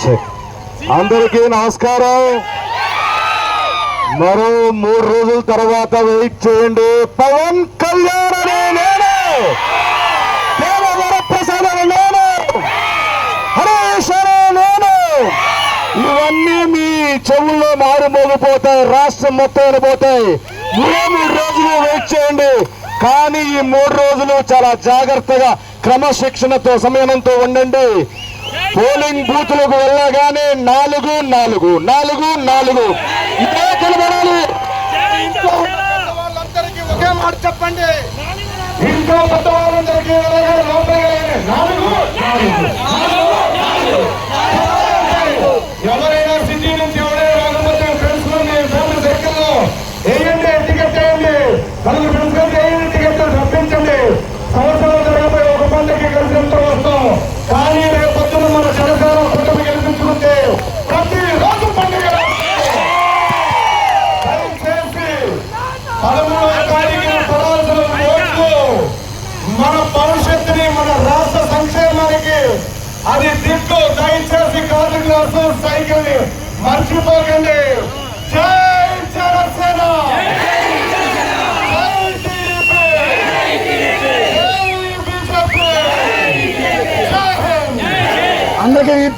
అందరికీ నమస్కారం. మరో మూడు రోజుల తర్వాత వెయిట్ చేయండి. పవన్ కళ్యాణ్ అనే నేను. దేవవర ప్రసాద్ అనే నేను. హరీష్ అనే నేను. ఇవన్నీ మీ చెవుల్లో మారుమోగిపోతాయి రాష్ట్రం మొత్తం పోతాయి మూడే మూడు రోజులు వెయిట్ చేయండి. కానీ ఈ మూడు రోజులు చాలా జాగ్రత్తగా క్రమశిక్షణతో సమయంతో ఉండండి. పోలింగ్ బూతులకు వెళ్ళగానే నాలుగు నాలుగు నాలుగు నాలుగు. ఇదే కనబడాలి వాళ్ళందరికీ ఒకే మాట చెప్పండి. ఇంట్లో కొత్త వాళ్ళందరికీ వెళ్ళగానే లోపలికి వెళ్ళగానే నాలుగు. పదమూడవ తారీఖున పడాల్సిన ఓట్లు మన భవిష్యత్తుని మన రాష్ట్ర సంక్షేమానికి అది దిక్కు దయచేసి కార్మికుల సైకిల్ని మర్చిపోకండి. జై జనసేన! అందరికీ